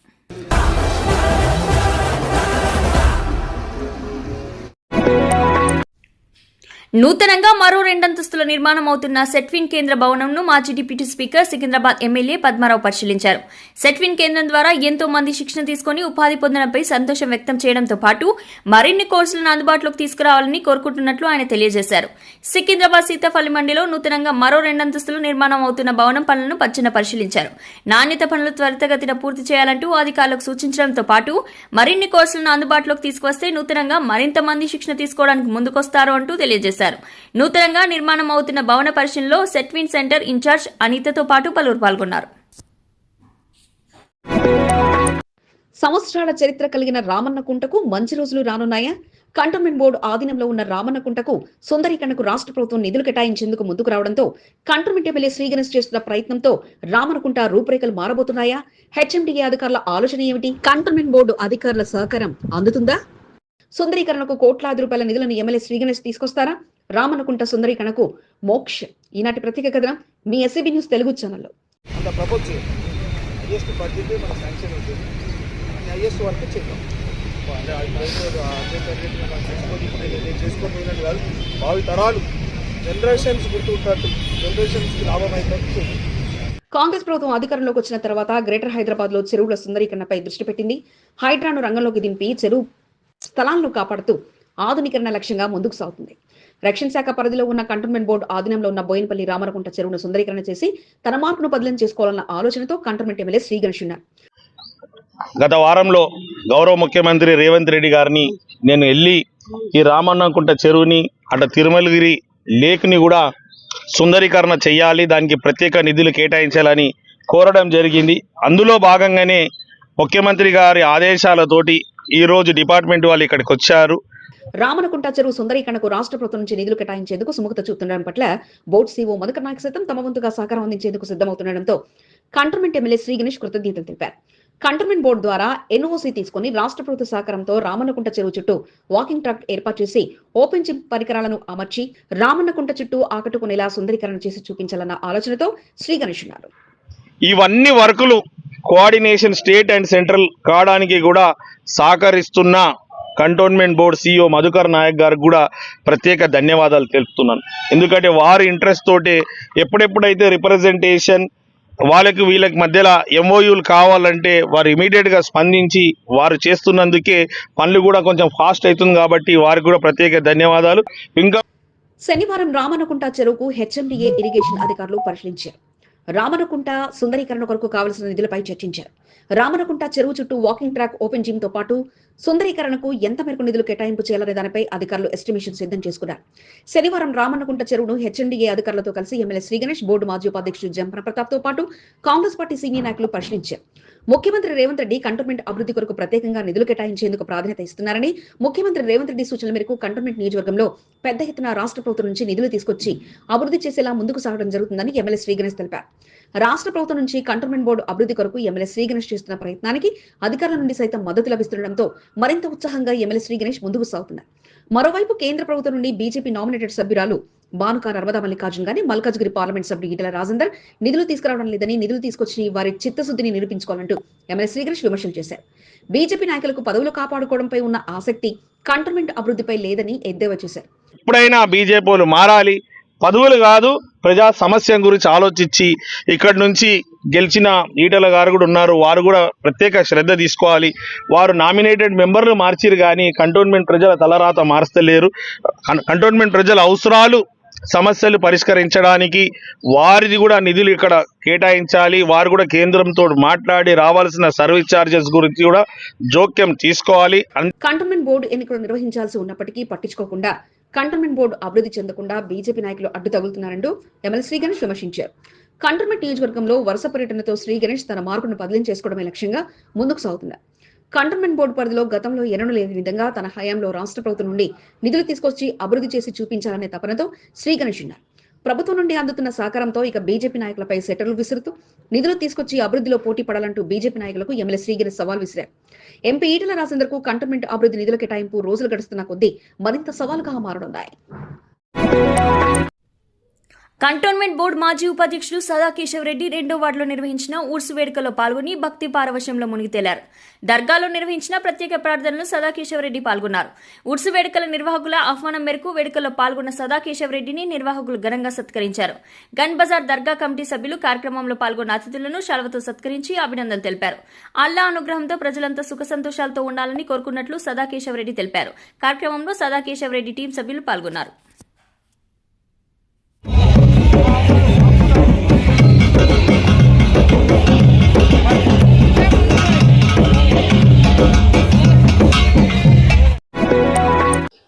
నూతనంగా మరో రెండంతస్తుల నిర్మాణం అవుతున్న సెట్విన్ కేంద్ర భవనంను మాజీ deputy speaker Secunderabad MLA Padmarao పరిశీలించారు. సెట్విన్ కేంద్రం ద్వారా ఎంతో మంది శిక్షణ తీసుకుని ఉపాధి పొందడంపై సంతోషం వ్యక్తం చేయడంతో పాటు మరిన్ని కోర్సులను అందుబాటులోకి తీసుకురావాలని కోరుకుంటున్నట్లు ఆయన తెలియజేశారు. సికింద్రాబాద్ సీతాఫలి మండిలో నూతనంగా మరో రెండంతస్తుల నిర్మాణం అవుతున్న భవనం పనులను పచ్చన పరిశీలించారు. నాణ్యత పనులు త్వరితగతిన పూర్తి చేయాలంటూ అధికారులకు సూచించడంతో పాటు మరిన్ని కోర్సులను అందుబాటులోకి తీసుకువస్తే నూతనంగా మరింత మంది శిక్షణ తీసుకోవడానికి ముందుకొస్తారు అంటూ తెలియజేశారు. నూతనంగా నిర్మాణం అవుతున్న భవన పరిశీలనలో సెట్విన్ సెంటర్ ఇన్ఛార్జ్ అనితతో పాటు పలువురు పాల్గొన్నారు. సంవత్సరాల చరిత్ర కలిగిన రామన్నకుంటకు మంచి రోజులు రానున్నాయా? కంటోన్మెంట్ బోర్డు ఆధీనంలో ఉన్న రామన్నకుంటకు సుందరీకరణకు రాష్ట్ర ప్రభుత్వం నిధులు కేటాయించేందుకు ముందుకు రావడంతో కంటోన్మెంట్ ఎమ్మెల్యే శ్రీగణేష్ చేస్తున్న ప్రయత్నంతో రామన్నకుంట రూపురేఖలు మారబోతున్నాయా? హెచ్ఎండిఏ అధికారుల ఆలోచన ఏమిటి? కంటోన్మెంట్ బోర్డు అధికారుల సహకారం అందుతుందా? సుందరీకరణకు కోట్లాది రూపాయల నిధులను ఎమ్మెల్యే శ్రీగణేష్ తీసుకొస్తారా? రామన్నకుంట సుందరీకరణకు మోక్ష. ఈనాటి ప్రత్యేక కథనం మీ ఎస్సీబీ న్యూస్ తెలుగు ఛానల్లో. భావి తరాలు జనరేషన్స్ గుర్తుంటారు. లాభం కాంగ్రెస్ ప్రభుత్వం అధికారంలోకి వచ్చిన తర్వాత గ్రేటర్ హైదరాబాద్లో చెరువుల సుందరీకరణపై దృష్టి పెట్టింది. హైడ్రాను రంగంలోకి దింపి చెరువు స్థలాలను కాపాడుతూ ఆధునీకరణ లక్ష్యంగా ముందుకు సాగుతుంది. రక్షణ శాఖ పరిధిలో ఉన్న కంటోన్మెంట్ బోర్డు ఆధీనంలో ఉన్న బోయినపల్లి రామరకుంట చెరువును సుందరీకరణ చేసి తన మార్పును బదిలీ చేసుకోవాలన్న ఆలోచనతో కంటోన్మెంట్ ఎమ్మెల్యే శ్రీగణేష్ ఉన్నారు. గత వారంలో గౌరవ ముఖ్యమంత్రి రేవంత్ రెడ్డి గారిని నేను వెళ్ళి ఈ రామన్నకుంట చెరువుని అటు తిరుమలగిరి లేక్ని కూడా సుందరీకరణ చేయాలి దానికి ప్రత్యేక నిధులు కేటాయించాలని కోరడం జరిగింది. అందులో భాగంగానే ముఖ్యమంత్రి గారి ఆదేశాలతోటి ఈరోజు డిపార్ట్మెంట్ వాళ్ళు ఇక్కడికి వచ్చారు. రామనకుంట చెరువు సుందరీకరణకు రాష్ట్ర ప్రభుత్వం నుంచి నిధులు కేటాయించేందుకు సుముఖత చూపుతుండడం పట్ల బోర్డు సీఓ మధుకర్ నాయక్ సైతం తమ వంతుగా సహకారం అందించేందుకు సిద్ధమవుతుండడంతో కంటర్మెంట్ ఎమ్మెల్యే శ్రీ గణేష్ కృతజ్ఞతలు తెలిపారు. కంటోన్మెంట్ బోర్డు ద్వారా ఎన్ఓసీ తీసుకుని రాష్ట్ర ప్రభుత్వ సహకారంతో రామన్నకుంట చెరువు చుట్టూ వాకింగ్ ట్రాక్ ఏర్పాటు చేసి ఓపెన్ జిమ్ పరికరాలను అమర్చి రామన్నకుంట చుట్టూ ఆకట్టుకునేలా సుందరీకరణ చేసి చూపించాలన్న ఆలోచనతో శ్రీ గణేష్ ఉన్నారు. ఇవన్నీ వర్కులు కోఆర్డినేషన్ స్టేట్ అండ్ సెంట్రల్ కావడానికి కూడా సహకరిస్తున్న cantonment board CEO Madhukar Nayak గారికి కూడా ప్రత్యేక ధన్యవాదాలు తెలుపుతున్నాను. ఎందుకంటే వారి ఇంట్రెస్ట్ తోటే ఎప్పుడెప్పుడైతే రిప్రజెంటేషన్ వాళ్ళకి వీళ్ళకి మధ్యలో ఎంఓయూలు కావాలంటే వారు ఇమీడియట్గా స్పందించి వారు చేస్తున్నందుకే పనులు కూడా కొంచెం ఫాస్ట్ అవుతుంది కాబట్టి వారికి కూడా ప్రత్యేక ధన్యవాదాలు. ఇంకా శనివారం రామనకుంట చెరువుకు హెచ్ఎండిఏ ఇరిగేషన్ అధికారులు పరిశీలించారు. రామనకుంట సుందరీకరణ కొరకు కావలసిన నిధులపై చర్చించారు. రామనకుంట చెరువు చుట్టూ వాకింగ్ ట్రాక్ ఓపెన్ జిమ్తో పాటు సుందరీకరణకు ఎంత మేరకు నిధులు కేటాయింపు చేయాలనే దానిపై అధికారులు ఎస్టిమేషన్ సిద్ధం చేసుకున్నారు. శనివారం రామన్నకుంట చెరువును హెచ్ఎండిఏ అధికారులతో కలిసి ఎమ్మెల్యే శ్రీ గణేష్ బోర్డు మాజీ ఉపాధ్యక్షుడు జంపన ప్రతాప్తో పాటు కాంగ్రెస్ పార్టీ సీనియర్ నాయకులు పరిశీలించారు ముఖ్యమంత్రి రేవంత్ రెడ్డి కంటోన్మెంట్ అభివృద్ధి కొరకు ప్రత్యేకంగా నిధులు కేటాయించేందుకు ప్రాధాన్యత ఇస్తున్నారని ముఖ్యమంత్రి రేవంత్ రెడ్డి సూచనల మేరకు కంటోన్మెంట్ నియోజకవర్గంలో పెద్ద ఎత్తున రాష్ట్ర ప్రభుత్వం నుంచి నిధులు తీసుకొచ్చి అభివృద్ధి చేసేలా ముందుకు సాగడం జరుగుతుందని ఎమ్మెల్యే శ్రీ గణేష్ తెలిపారు. రాష్ట్ర ప్రభుత్వం నుంచి కంటోన్మెంట్ బోర్డు అభివృద్ధి కొరకు ఎమ్మెల్యే శ్రీ గణేష్ చేస్తున్న ప్రయత్నానికి అధికారుల నుండి సైతం మద్దతు లభిస్తుండటంతో మరింత ఉత్సాహంగా ఎమ్మెల్యే శ్రీ గణేష్ ముందుకు సాగుతున్నారు. మరోవైపు కేంద్ర ప్రభుత్వం నుండి బీజేపీ నామినేటెడ్ సభ్యురాలు భానుక నర్మదా మల్లికార్జున్ గాని మల్కాజ్గిరి పార్లమెంట్ సభ్యుడు ఈటల రాజేందర్ నిధులు తీసుకురావడం లేదని నిధులు తీసుకొచ్చి వారి చిత్తశుద్ధిని నిరూపించుకోవాలంటూ ఎమ్మెల్యే శ్రీగణేష్ విమర్శలు చేశారు. బీజేపీ నాయకులకు పదవులు కాపాడుకోవడంపై ఉన్న ఆసక్తి కంటోన్మెంట్ అభివృద్ధిపై లేదని ఎద్దేవా చేశారు. ఎప్పుడైనా బీజేపీలు మారాలి పదవులు కాదు ప్రజా సమస్య గురించి ఆలోచించి ఇక్కడి నుంచి గెలిచిన ఈటల గారు కూడా ఉన్నారు. వారు కూడా ప్రత్యేక శ్రద్ధ తీసుకోవాలి. వారు నామినేటెడ్ మెంబర్లు మార్చిరు కానీ కంటోన్మెంట్ ప్రజల తలరాత మార్చలేరు. కంటోన్మెంట్ ప్రజల అవసరాలు సమస్యలు పరిష్కరించడానికి వారిది కూడా నిధులు ఇక్కడ కేటాయించాలి. వారు కూడా కేంద్రంతో మాట్లాడి రావాల్సిన సర్వీస్ ఛార్జెస్ గురించి కూడా జోక్యం తీసుకోవాలి. కంటోన్మెంట్ బోర్డు ఎన్నికలు నిర్వహించాల్సి ఉన్నప్పటికీ పట్టించుకోకుండా కంటోన్మెంట్ బోర్డు అభివృద్ధి చెందకుండా బీజేపీ నాయకులు అడ్డు తగులుతున్నారంటూ ఎమ్మెల్యే శ్రీ గణేష్ విమర్శించారు. కంటోన్మెంట్ నియోజకవర్గంలో వరుస పర్యటనతో శ్రీ గణేష్ తన మార్కును బదిలీ చేసుకోవడమే లక్ష్యంగా ముందుకు సాగుతున్నారు. కంటోన్మెంట్ బోర్డు పరిధిలో గతంలో ఎన్నడూ లేని విధంగా తన హయాంలో రాష్ట్ర ప్రభుత్వం నుండి నిధులు తీసుకొచ్చి అభివృద్ధి చేసి చూపించాలనే తపనతో శ్రీ గణేష్ ఉన్నారు. ప్రభుత్వం నుండి అందుతున్న సహకారంతో ఇక బీజేపీ నాయకులపై సెటర్లు విసురుతూ నిధులు తీసుకొచ్చి అభివృద్ధిలో పోటీ పడాలంటూ బీజేపీ నాయకులకు ఎమ్మెల్యే శ్రీగిరి సవాల్ విసిరారు. ఎంపీ ఈటల రాజేందర్కు కంటోన్మెంట్ అభివృద్ధి నిధుల కేటాయింపు రోజులు గడుస్తున్న కొద్దీ మరింత సవాలుగా మారనున్నాయి. కంటోన్మెంట్ బోర్డు మాజీ ఉపాధ్యక్షులు సదాకేశవ్ రెడ్డి రెండో వార్డులో నిర్వహించిన ఊర్సు వేడుకలో పాల్గొని భక్తి పారవశ్యంలో మునిగి తేలారు. దర్గాలో నిర్వహించిన ప్రత్యేక ప్రార్థనలో సదాకేశవ్ రెడ్డి పాల్గొన్నారు. ఉర్సు వేడుకల నిర్వాహకుల ఆహ్వానం మేరకు వేడుకల్లో పాల్గొన్న సదాకేశవ్ రెడ్డిని నిర్వాహకులు ఘనంగా సత్కరించారు. గన్ బజార్ దర్గా కమిటీ సభ్యులు కార్యక్రమంలో పాల్గొన్న అతిథులను శాల్వతో సత్కరించి అభినందనలు తెలిపారు. అల్లా అనుగ్రహంతో ప్రజలంతా సుఖ సంతోషాలతో ఉండాలని కోరుకున్నట్లు సదాకేశవ్ రెడ్డి తెలిపారు. కార్యక్రమంలో సదాకేశవ్ రెడ్డి టీం సభ్యులు పాల్గొన్నారు.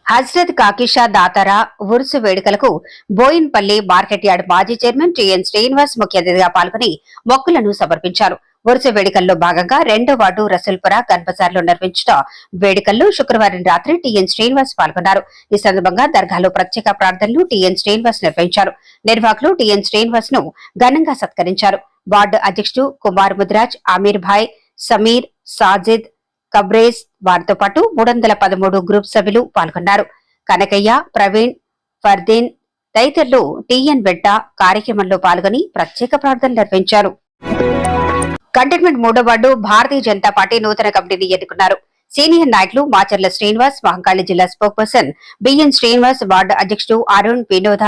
హజ్రత్ కాకిషా దాతారా ఉరుసు వేడుకలకు బోయిన్పల్లి మార్కెట్ యార్డ్ మాజీ చైర్మన్ టిఎన్ శ్రీనివాస్ ముఖ్య అతిథిగా పాల్గొని మొక్కులను సమర్పించారు. ఉరుసు వేడుకల్లో భాగంగా రెండో వార్డు రసూల్పుర గన్బజార్లో నిర్వహించిన వేడుకల్లో శుక్రవారం రాత్రి టిఎన్ శ్రీనివాస్ పాల్గొన్నారు. ఈ సందర్భంగా దర్గాలో ప్రత్యేక ప్రార్థనలు టిఎన్ శ్రీనివాస్ నిర్వహించారు. నిర్వాహకులు టిఎన్ శ్రీనివాస్ను ఘనంగా సత్కరించారు. వార్డు అధ్యక్షుడు కుమార్ ముద్రాజ్ అమీర్ భాయ్ సమీర్ సాజిద్ కబ్రేజ్ వారితో పాటు మూడు వందల పదమూడు గ్రూప్ సభ్యులు పాల్గొన్నారు. కనకయ్య ప్రవీణ్ ఫర్దీన్ తదితరులు టీఎన్ వెంట కార్యక్రమంలో పాల్గొని ప్రత్యేక ప్రార్థనలు నిర్వహించారు. కంటైన్మెంట్ మూడో వార్డు భారతీయ జనతా పార్టీ నూతన కమిటీని ఎన్నుకున్నారు. సీనియర్ నాయకులు మాచర్ల శ్రీనివాస్ మహంకాళి జిల్లా spoke person BN Srinivas ward అధ్యక్షుడు అరుణ్ వినోద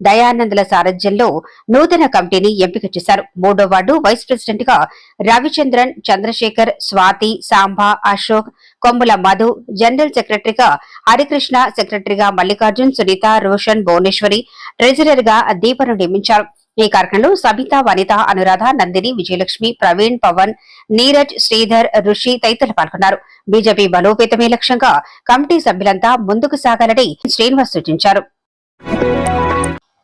దయానందుల సారథ్యంలో నూతన కమిటీని ఎంపిక చేశారు. మూడో వార్డు వైస్ ప్రెసిడెంట్గా రవిచంద్రన్ చంద్రశేఖర్ స్వాతి సాంబా అశోక్ కొమ్ముల మధు జనరల్ సెక్రటరీగా హరికృష్ణ సెక్రటరీగా మల్లికార్జున్ సునీత రోషన్ భువనేశ్వరి ట్రెజరర్గా దీపను నియమించారు ఈ కార్యక్రమంలో సబిత వనిత అనురాధ నందిని విజయలక్ష్మి ప్రవీణ్ పవన్ నీరజ్ శ్రీధర్ ఋషి తదితరులు పాల్గొన్నారు. బీజేపీ బలోపేతమే లక్ష్యంగా కమిటీ సభ్యులంతా ముందుకు సాగాలని శ్రీనివాస్ సూచించారు.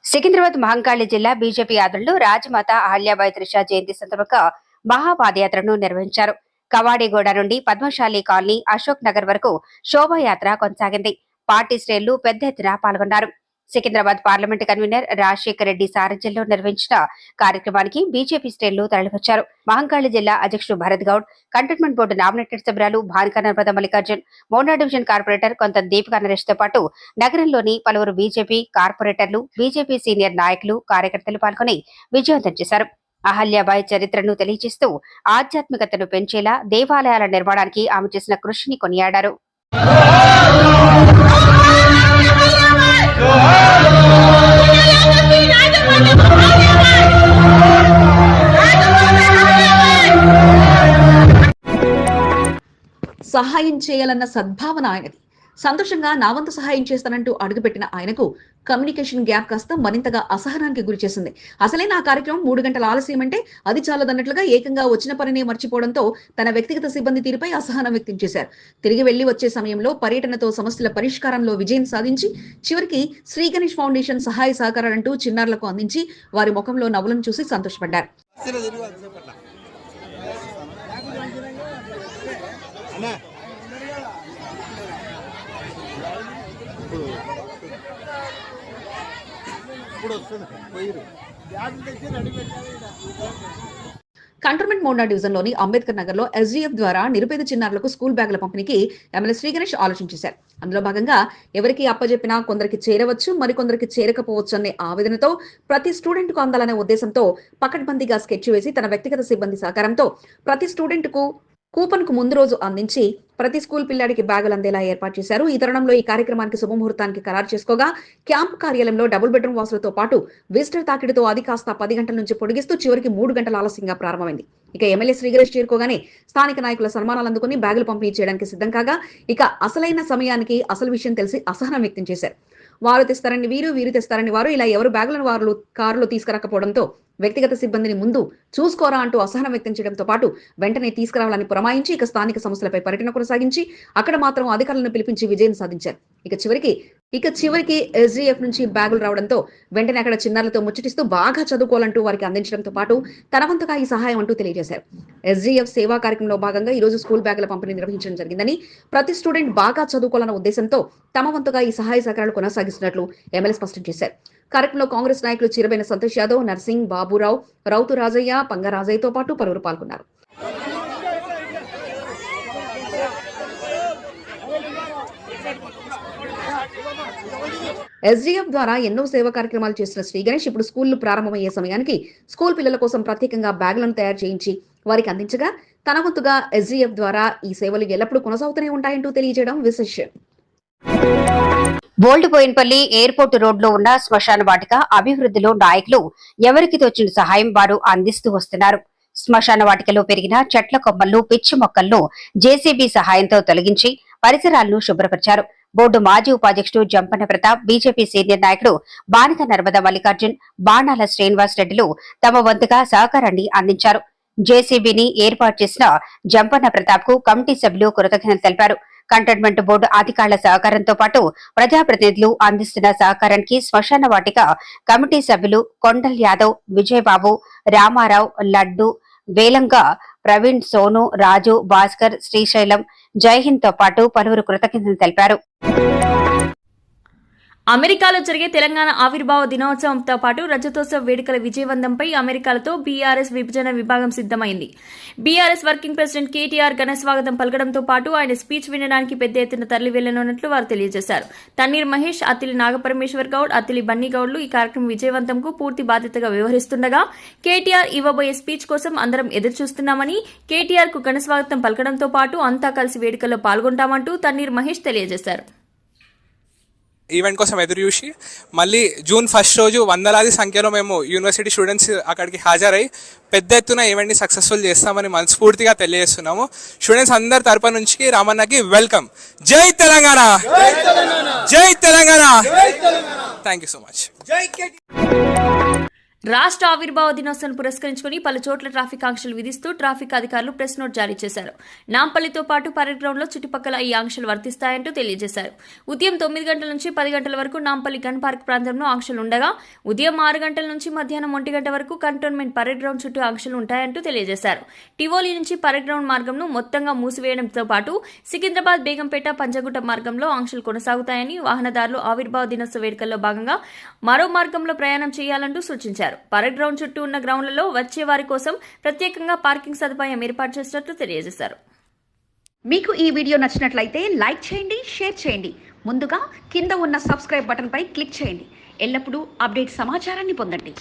సికింద్రాబాద్ మహంకాళి జిల్లా బీజేపీ ఆధ్వర్యంలో రాజమాత అహల్యాబాయి త్రిషా జయంతి సందర్భంగా మహాపాదయాత్రను నిర్వహించారు. కవాడిగూడ నుండి పద్మశాలి కాలనీ అశోక్ నగర్ వరకు శోభాయాత్ర కొనసాగింది. పార్టీ శ్రేణులు పెద్ద ఎత్తున పాల్గొన్నారు. సికింద్రాబాద్ పార్లమెంట్ కన్వీనర్ రాజశేఖర్ రెడ్డి సారథ్యంలో నిర్వహించిన కార్యక్రమానికి బీజేపీ శ్రేణులు తరలివచ్చారు. మహంకాళి జిల్లా అధ్యక్షుడు Bharat Goud cantonment board nominated సభ్యురాలు భానుక నర్మద మల్లికార్జున్ మోనా డివిజన్ కార్పొరేటర్ కొంత దీపిక నరేష్తో పాటు నగరంలోని పలువురు బీజేపీ కార్పొరేటర్లు బీజేపీ సీనియర్ నాయకులు కార్యకర్తలు పాల్గొని విజయవంతం చేశారు. అహల్యాబాయి చరిత్రను తెలియజేస్తూ ఆధ్యాత్మికతను పెంచేలా దేవాలయాల నిర్మాణానికి ఆమె చేసిన కృషిని కొనియాడారు. సహాయం చేయాలన్న సద్భావన ఆయనది. సంతోషంగా నా వంతు సహాయం చేస్తానంటూ అడుగుపెట్టిన ఆయనకు కమ్యూనికేషన్ గ్యాప్ కాస్త మరింతగా అసహనానికి గురిచేసింది అసలే నా కార్యక్రమం మూడు గంటల ఆలస్యం అంటే అది చాలదన్నట్లుగా ఏకంగా వచ్చిన పనినే మర్చిపోవడంతో తన వ్యక్తిగత సిబ్బంది తీరుపై అసహనం వ్యక్తం చేశారు. తిరిగి వెళ్ళి వచ్చే సమయంలో పర్యటనతో సమస్యల పరిష్కారంలో విజయం సాధించి చివరికి శ్రీ గణేష్ ఫౌండేషన్ సహాయ సహకారాలంటూ చిన్నారులకు అందించి వారి ముఖంలో నవ్వులను చూసి సంతోషపడ్డారు. కంటోన్మెంట్ మోండా డివిజన్లోని అంబేద్కర్ నగర్లో ఎస్డీఎఫ్ ద్వారా నిరుపేద చిన్నారులకు స్కూల్ బ్యాగుల పంపిణీకి ఎమ్మెల్యే శ్రీ గణేష్ అందులో భాగంగా ఎవరికి అప్పజెప్పినా కొందరికి చేరవచ్చు మరికొందరికి చేరకపోవచ్చు అనే ఆవేదనతో ప్రతి స్టూడెంట్కు అందాలనే ఉద్దేశంతో పకడ్బందీగా స్కెచ్ వేసి తన వ్యక్తిగత సిబ్బంది సహకారంతో ప్రతి స్టూడెంట్కు కూపన్కు ముందు రోజు అందించి ప్రతి స్కూల్ పిల్లాడికి బ్యాగులు అందేలా ఏర్పాటు చేశారు. ఈ తరుణంలో ఈ కార్యక్రమానికి శుభముహూర్తానికి ఖరారు చేసుకోగా క్యాంప్ కార్యాలయంలో డబుల్ బెడ్రూమ్ వాసులతో పాటు విజిటర్ తాకిడితో అది కాస్త పది గంటల నుంచి పొడిగిస్తూ చివరికి మూడు గంటల ఆలస్యంగా ప్రారంభమైంది. ఇక ఎమ్మెల్యే శ్రీగణేష్ చేరుకోగానే స్థానిక నాయకుల సన్మానాలు అందుకుని బ్యాగులు పంపిణీ చేయడానికి సిద్ధం కాగా ఇక అసలైన సమయానికి అసలు విషయం తెలిసి అసహనం వ్యక్తం చేశారు. వారు తెస్తారని వీరు వీరు తెస్తారని వారు ఇలా ఎవరు బ్యాగులను వారు కారులో తీసుకురాకపోవడంతో వ్యక్తిగత సిబ్బందిని ముందు చూసుకోరా అంటూ అసహనం వ్యక్తం చేయడంతో పాటు వెంటనే తీసుకురావాలని పురమాయించి ఇక స్థానిక సమస్యలపై పర్యటన కొనసాగించి అక్కడ మాత్రం అధికారులను పిలిపించి విజయం సాధించారు. ఇక చివరికి ఇక చివరికి ఎస్డీఎఫ్ నుంచి బ్యాగులు రావడంతో వెంటనే అక్కడ చిన్నారులతో ముచ్చటిస్తూ బాగా చదువుకోవాలంటూ వారికి అందించడంతో పాటు తనవంతగా ఈ సహాయం అంటూ తెలియజేశారు. ఎస్డీఎఫ్ సేవా కార్యక్రమంలో భాగంగా ఈ రోజు స్కూల్ బ్యాగుల పంపిణీ నిర్వహించడం జరిగిందని ప్రతి స్టూడెంట్ బాగా చదువుకోవాలన్న ఉద్దేశంతో తమ వంతుగా ఈ సహాయ సహకారాలు కొనసాగిస్తున్నట్లు ఎమ్మెల్యే స్పష్టం చేశారు. కార్యక్రమంలో కాంగ్రెస్ నాయకులు చిరబైన సంతోష్ యాదవ్ నర్సింగ్ బాబురావు రౌతు రాజయ్య పంగరాజయ్యతో పాటు పలువురు పాల్గొన్నారు. ఎస్డీఎఫ్ ద్వారా ఎన్నో సేవా కార్యక్రమాలు చేసిన శ్రీ గణేష్ ఇప్పుడు స్కూళ్ళు ప్రారంభమయ్యే సమయానికి స్కూల్ పిల్లల కోసం ప్రత్యేకంగా బ్యాగులను తయారు చేయించి వారికి అందించగా తన వంతుగా ఎస్డీఎఫ్ ద్వారా ఈ సేవలు ఎల్లప్పుడూ కొనసాగుతూనే ఉంటాయంటూ తెలియజేయడం విశేషం. బోల్డ్ బోయిన్పల్లి ఎయిర్పోర్ట్ రోడ్లో ఉన్న శ్మశాన వాటిక అభివృద్ధిలో నాయకులు ఎవరికి తోచిన సహాయం వారు అందిస్తూ వస్తున్నారు. శ్మశాన వాటికలో పెరిగిన చెట్ల కొమ్మలు పిచ్చి మొక్కలను జేసీబీ సహాయంతో తొలగించి పరిసరాలను శుభ్రపరిచారు. బోర్డు మాజీ ఉపాధ్యక్షుడు జంపన్న ప్రతాప్ బీజేపీ సీనియర్ నాయకుడు బానిత నర్మద మల్లికార్జున్ బాణాల శ్రీనివాస్ రెడ్డిలు తమ వంతుగా సహకారాన్ని అందించారు. జేసీబీని ఏర్పాటు చేసిన జంపన్న ప్రతాప్కు కమిటీ సభ్యులు కృతజ్ఞతలు తెలిపారు. కంటోన్మెంట్ బోర్డు అధికారుల సహకారంతో పాటు ప్రజాప్రతినిధులు అందిస్తున్న సహకారానికి శ్మశాన వాటిక కమిటీ సభ్యులు కొండల్ యాదవ్ విజయబాబు రామారావు లడ్డు వేలంగా ప్రవీణ్ సోను రాజు భాస్కర్ శ్రీశైలం జైహింద్తో పాటు పలువురు కృతజ్ఞతలు తెలిపారు. అమెరికాలో జరిగే తెలంగాణ ఆవిర్భావ దినోత్సవంతో పాటు రజతోత్సవ వేడుకల విజయవంతంపై అమెరికాలతో బీఆర్ఎస్ విభజన విభాగం సిద్ధమైంది. బీఆర్ఎస్ వర్కింగ్ ప్రెసిడెంట్ కేటీఆర్ ఘన స్వాగతం పలకడంతో పాటు ఆయన స్పీచ్ వినడానికి పెద్ద ఎత్తున తరలి వెళ్ళనున్నట్లు వారు తెలియజేశారు. తన్నీర్ మహేష్ అతిలి నాగపరమేశ్వర్ గౌడ్ అతిలి బన్నీ గౌడ్లు ఈ కార్యక్రమం విజయవంతంకు పూర్తి బాధ్యతగా వ్యవహరిస్తుండగా కేటీఆర్ ఇవ్వబోయే స్పీచ్ కోసం అందరం ఎదురుచూస్తున్నామని కేటీఆర్కు ఘన స్వాగతం పలకడంతో పాటు అంతా కలిసి వేడుకల్లో పాల్గొంటామంటూ తన్నీర్ మహేష్ తెలియజేశారు. ఈవెంట్ కోసం ఎదురు చూసి మళ్ళీ జూన్ ఫస్ట్ రోజు వందలాది సంఖ్యలో మేము యూనివర్సిటీ స్టూడెంట్స్ అక్కడికి హాజరై పెద్ద ఎత్తున ఈవెంట్ని సక్సెస్ఫుల్ చేస్తామని మనస్ఫూర్తిగా తెలియజేస్తున్నాము. స్టూడెంట్స్ అందరి తరపు నుంచి రామన్నకి వెల్కమ్ జై తెలంగాణ! జై Telangana! Thank you so much రాష్ట్ర ఆవిర్భావ దినోత్సవం పురస్కరించుకుని పలు చోట్ల ట్రాఫిక్ ఆంక్షలు విధిస్తూ ట్రాఫిక్ అధికారులు ప్రెస్ నోట్ జారీ చేశారు. నాంపల్లితో పాటు పరేడ్ గ్రౌండ్లో చుట్టుపక్కల ఈ ఆంక్షలు వర్తిస్తాయంటూ తెలియజేశారు. ఉదయం తొమ్మిది గంటల నుంచి పది గంటల వరకు నాంపల్లి గన్ పార్క్ ప్రాంతంలో ఆంక్షలు ఉండగా ఉదయం ఆరు గంటల నుంచి మధ్యాహ్నం ఒంటి గంట వరకు కంటోన్మెంట్ పరేడ్ గ్రౌండ్ చుట్టూ ఆంక్షలు ఉంటాయంటూ తెలియజేశారు. టివోలి నుంచి పరేడ్ గ్రౌండ్ మార్గంను మొత్తంగా మూసివేయడంతో పాటు సికింద్రాబాద్ బేగంపేట పంజగుట్ట మార్గంలో ఆంక్షలు కొనసాగుతాయని వాహనదారులు ఆవిర్భావ దినోత్సవ వేడుకల్లో భాగంగా మరో మార్గంలో ప్రయాణం చేయాలంటూ సూచించారు. పరేడ్ గ్రౌండ్ చుట్టూ ఉన్న గ్రౌండ్లలో వచ్చే వారి కోసం ప్రత్యేకంగా పార్కింగ్ సదుపాయం ఏర్పాటు చేసినట్లు తెలియజేశారు. మీకు ఈ వీడియో నచ్చినట్లయితే లైక్ చేయండి షేర్ చేయండి. ముందుగా కింద ఉన్న సబ్స్క్రైబ్ బటన్పై క్లిక్ చేయండి. ఎల్లప్పుడూ అప్డేట్ సమాచారాన్ని పొందండి.